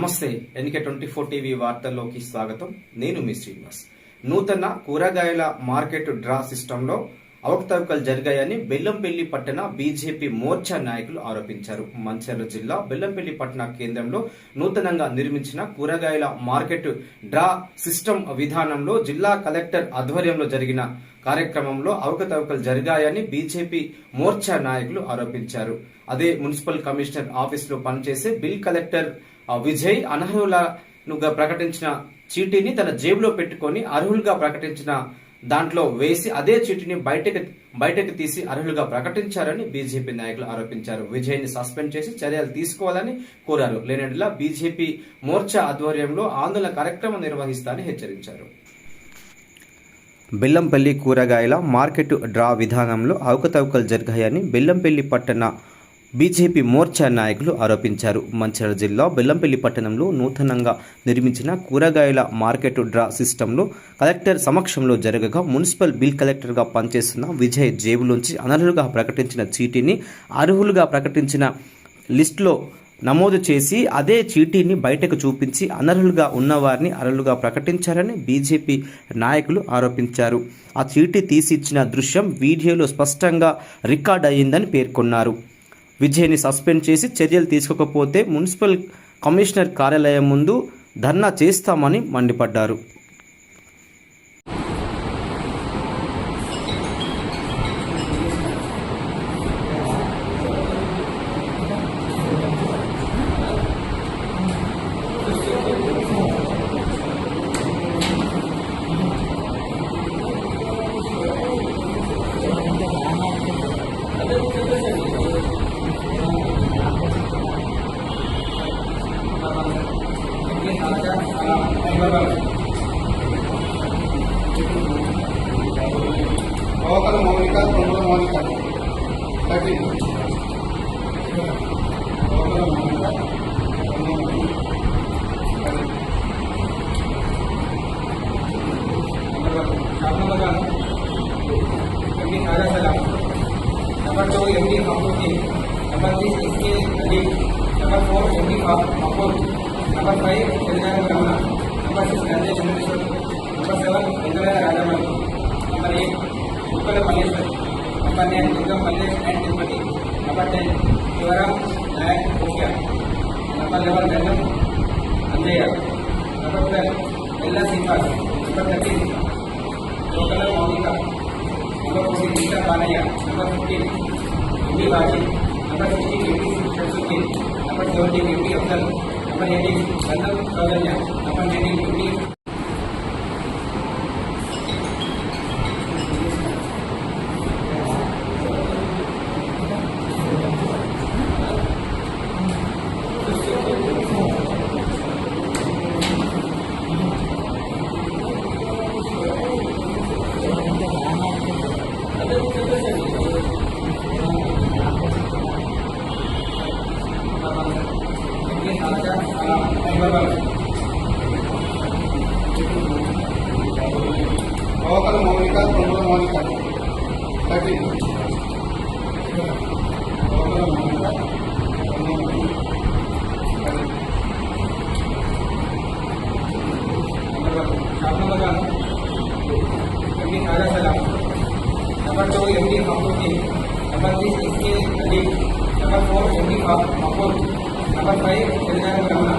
నమస్తే NK twenty four TV వార్తల్లోకి స్వాగతం. నేను మీ శ్రీనివాస్. నూతన కూరగాయల మార్కెట్ డ్రా సిస్టంలో అవకతవకలు జరిగాయని బెల్లంపల్లి పట్టణ బీజేపీ మోర్చా నాయకులు ఆరోపించారు. మంచిర్యాల జిల్లా బెల్లంపల్లి పట్టణ కేంద్రంలో నూతనంగా నిర్మించిన కూరగాయల మార్కెట్ డ్రా సిస్టమ్ విధానంలో జిల్లా కలెక్టర్ ఆధ్వర్యంలో జరిగిన కార్యక్రమంలో అవకతవకలు జరిగాయని బీజేపీ మోర్చా నాయకులు ఆరోపించారు. అదే మున్సిపల్ కమిషనర్ ఆఫీసులో పనిచేసే బిల్ కలెక్టర్ విజయ్ అనర్హులను ప్రకటించిన చీటీని తన జేబులో పెట్టుకొని అర్హులుగా ప్రకటించిన దాంట్లో వేసి అదే చీటిని బయటకు బయటకు తీసి అర్హులుగా ప్రకటించారని బీజేపీ నాయకులు ఆరోపించారు. విజయ్ని సస్పెండ్ చేసి చర్యలు తీసుకోవాలని కోరారు. లేనట్లా బీజేపీ మోర్చా ఆధ్వర్యంలో ఆందోళన కార్యక్రమం నిర్వహిస్తారని హెచ్చరించారు. బెల్లంపల్లి కూరగాయల మార్కెట్ డ్రా విధానంలో అవకతవకలు జరిగాయని బెల్లంపల్లి పట్టణ బీజేపీ మోర్చా నాయకులు ఆరోపించారు. మంచిర్యాల జిల్లా బెల్లంపల్లి పట్టణంలో నూతనంగా నిర్మించిన కూరగాయల మార్కెట్ డ్రా సిస్టంలో కలెక్టర్ సమక్షంలో జరగగా మున్సిపల్ బిల్ కలెక్టర్గా పనిచేస్తున్న విజయ్ జేబులోంచి అనర్హులుగా ప్రకటించిన చీటీని అర్హులుగా ప్రకటించిన లిస్టులో నమోదు చేసి అదే చీటీని బయటకు చూపించి అనర్హులుగా ఉన్నవారిని అర్హులుగా ప్రకటించారని బీజేపీ నాయకులు ఆరోపించారు. ఆ చీటీ తీసిచ్చిన దృశ్యం వీడియోలో స్పష్టంగా రికార్డ్ అయ్యిందని పేర్కొన్నారు. విజయ్ని సస్పెండ్ చేసి చర్యలు తీసుకోకపోతే మున్సిపల్ కమిషనర్ కార్యాలయం ముందు ధర్నా చేస్తామని మండిపడ్డారు. সহকারী Moulika Pramod Moulika thirteen number two M D Maqbooduddin number three इसके Ali number four M D Maqbool number five Telangana Ramana number six Gandhi Chandreshwar number seven Indrayan Rajamal number eight Uppala Malleshwari number nine Durgam Mallesh and Tirupati number ten Shivaram and okay number eleven Vellam Anjaiah number twelve Ella Srinivas number thirteen Lokala Mounika number fourteen Geeta Balaiah number fifteen MD Vaji number sixteen MD Sharsuddin number seventeen MD Afzal number eighteen Gandham Soujanya number nineteen ఎండి అవకల మౌలిక ప్రముఖ మౌలిక thirty అవకల మౌలిక number दो M D मामूदी number तीस इसके Ali number four M D Mahmood number five Telangana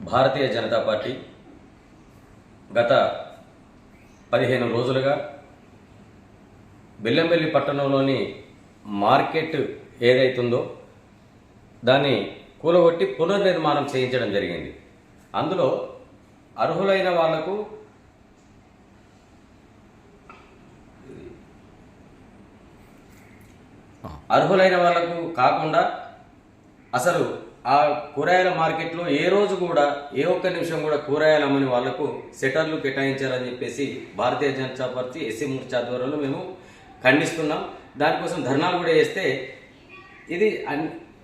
Bharatiya Janata Party గత పదిహేను రోజులుగా బెల్లంపల్లి పట్టణంలోని మార్కెట్ ఏదైతుందో దాన్ని కూలగొట్టి పునర్నిర్మాణం చేయించడం జరిగింది. అందులో అర్హులైన వాళ్ళకు అర్హులైన వాళ్ళకు కాకుండా అసలు ఆ కూరగాయల మార్కెట్లో ఏ రోజు కూడా ఏ ఒక్క నిమిషం కూడా కూరగాయలు అమ్మని వాళ్ళకు సెటర్లు కేటాయించారని చెప్పేసి భారతీయ జనతా పార్టీ ఎస్సీ మోర్చా ఆధ్వర్యంలో మేము ఖండిస్తున్నాం. దానికోసం ధర్నాలు కూడా చేస్తే ఇది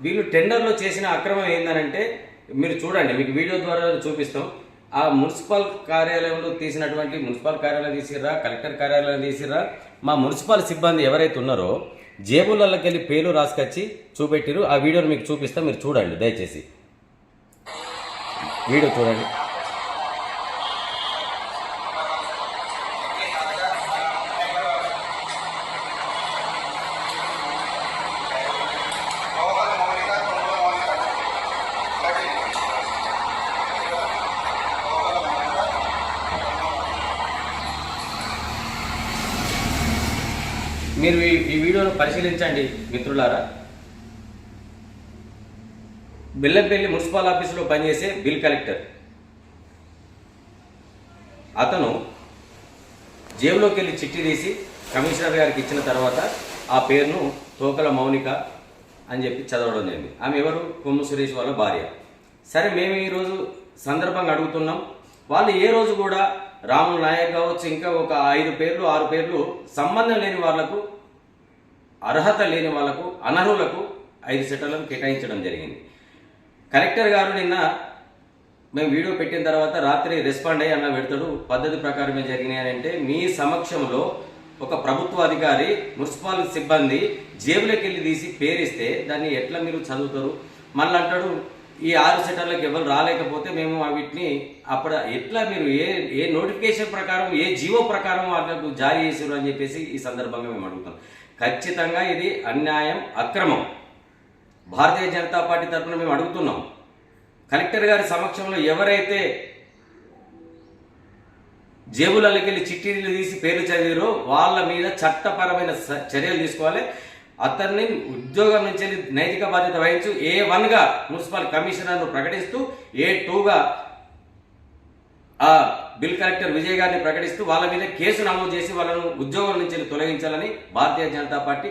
వీళ్ళు టెండర్లో చేసిన అక్రమం ఏందనంటే మీరు చూడండి మీకు వీడియో ద్వారా చూపిస్తాం. ఆ మున్సిపల్ కార్యాలయంలో తీసినటువంటి మున్సిపల్ కార్యాలయం తీసిర్రా కలెక్టర్ కార్యాలయం తీసిర్రా మా మున్సిపల్ సిబ్బంది ఎవరైతే ఉన్నారో జేబులకెళ్ళి పేలు రాసుకొచ్చి చూపెట్టిరు ఆ వీడియోని మీకు చూపిస్తా మీరు చూడండి దయచేసి. వీడియో చూడండి. మీరు ఈ వీడియోను పరిశీలించండి మిత్రులారా. బిల్లపల్లి మున్సిపల్ ఆఫీసులో పనిచేసే బిల్ కలెక్టర్. అతను జేబులోకి వెళ్ళి చిట్టి తీసి కమిషనర్ గారికి ఇచ్చిన తర్వాత ఆ పేరును తోకల మౌనిక అని చెప్పి చదవడం జరిగింది. ఆమె ఎవరు? కొమ్ము సురేష్ వాళ్ళ భార్య. సరే మేము ఈరోజు సందర్భంగా అడుగుతున్నాం వాళ్ళు ఏ రోజు కూడా రాములు నాయక్ కావచ్చు ఇంకా ఒక ఐదు పేర్లు ఆరు పేర్లు సంబంధం లేని వాళ్ళకు అర్హత లేని వాళ్ళకు అనర్హులకు ఐదు సెటర్లను కేటాయించడం జరిగింది. కలెక్టర్ గారు నిన్న మేము వీడియో పెట్టిన తర్వాత రాత్రి రెస్పాండ్ అయ్యి అన్న పెడతాడు పద్ధతి ప్రకారమే జరిగినాయి అంటే మీ సమక్షంలో ఒక ప్రభుత్వ అధికారి మున్సిపల్ సిబ్బంది జేబులోకి వెళ్ళి తీసి పేరిస్తే దాన్ని ఎట్లా మీరు చదువుతారు? మళ్ళీ అంటాడు ఈ ఆరు సెటర్లకు ఎవరు రాలేకపోతే మేము వీటిని అప్పుడు ఎట్లా మీరు ఏ ఏ నోటిఫికేషన్ ప్రకారం ఏ జీవో ప్రకారం వాళ్ళకు జారీ చేసారు అని చెప్పేసి ఈ సందర్భంగా మేము అడుగుతాం. ఖచ్చితంగా ఇది అన్యాయం అక్రమం. భారతీయ జనతా పార్టీ తరఫున మేము అడుగుతున్నాం. కలెక్టర్ గారి సమక్షంలో ఎవరైతే జేబులకి వెళ్ళి చిట్టీలు తీసి పేర్లు చదివారో వాళ్ళ మీద చట్టపరమైన చర్యలు తీసుకోవాలి. అతన్ని ఉద్యోగం నుంచి నైతిక బాధ్యత వహించు. ఏ వన్గా మున్సిపల్ కమిషనర్ను ప్రకటిస్తూ ఏ టూగా ఆ బిల్ కలెక్టర్ విజయ్ గారిని ప్రకటిస్తూ వాళ్ళ మీద కేసు నమోదు చేసి వాళ్ళను ఉద్యోగం నుంచి తొలగించాలని భారతీయ జనతా పార్టీ.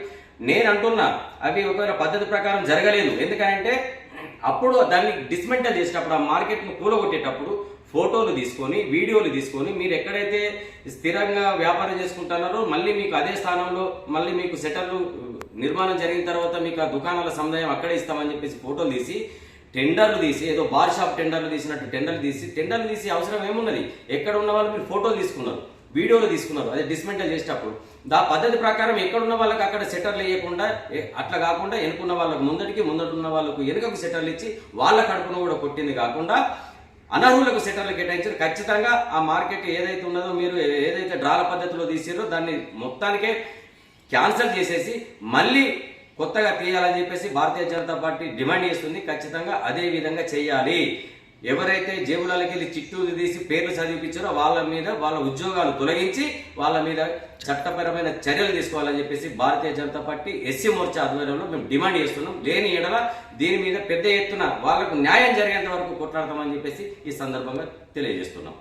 నేను అంటున్నా అవి ఒకవేళ పద్ధతి ప్రకారం జరగలేదు. ఎందుకంటే అప్పుడు దాన్ని డిస్మెంటల్ చేసేటప్పుడు ఆ మార్కెట్ను కూలగొట్టేటప్పుడు ఫోటోలు తీసుకొని వీడియోలు తీసుకొని మీరు ఎక్కడైతే స్థిరంగా వ్యాపారం చేసుకుంటున్నారో మళ్ళీ మీకు అదే స్థానంలో మళ్ళీ మీకు సెటర్లు నిర్మాణం జరిగిన తర్వాత మీకు ఆ దుకాణాల సముదాయం అక్కడే ఇస్తామని చెప్పేసి ఫోటోలు తీసి టెండర్లు తీసి ఏదో బార్ షాప్ టెండర్లు తీసినట్టు టెండర్లు తీసి టెండర్లు తీసి అవసరం ఏమున్నది? ఎక్కడ ఉన్న వాళ్ళు మీరు ఫోటోలు తీసుకున్నారు వీడియోలు తీసుకున్నారు అదే డిస్మెంటల్ చేసేటప్పుడు. దా పద్ధతి ప్రకారం ఎక్కడున్న వాళ్ళకి అక్కడ సెటర్లు వేయకుండా అట్లా కాకుండా వెనుకున్న వాళ్ళకు ముందటికి ముందటున్న వాళ్ళకు వెనుకకు సెటర్లు ఇచ్చి వాళ్ళ కడుపును కూడా కొట్టింది కాకుండా అనర్హులకు సెటర్లు కేటాయించారు. ఖచ్చితంగా ఆ మార్కెట్ ఏదైతే ఉన్నదో మీరు ఏదైతే డ్రాల పద్ధతిలో తీసారో దాన్ని మొత్తానికే క్యాన్సిల్ చేసేసి మళ్ళీ కొత్తగా తీయాలని చెప్పేసి భారతీయ జనతా పార్టీ డిమాండ్ చేస్తుంది. ఖచ్చితంగా అదే విధంగా చేయాలి. ఎవరైతే జేబులకి వెళ్ళి చిట్టూలు తీసి పేర్లు చదివిపించారో వాళ్ళ మీద వాళ్ళ ఉద్యోగాలు తొలగించి వాళ్ళ మీద చట్టపరమైన చర్యలు తీసుకోవాలని చెప్పేసి భారతీయ జనతా పార్టీ ఎస్సీ మోర్చా ఆధ్వర్యంలో మేము డిమాండ్ చేస్తున్నాం. లేని ఎడల దీని మీద పెద్ద ఎత్తున వాళ్ళకు న్యాయం జరిగేంత వరకు కొట్లాడతామని చెప్పేసి ఈ సందర్భంగా తెలియజేస్తున్నాం.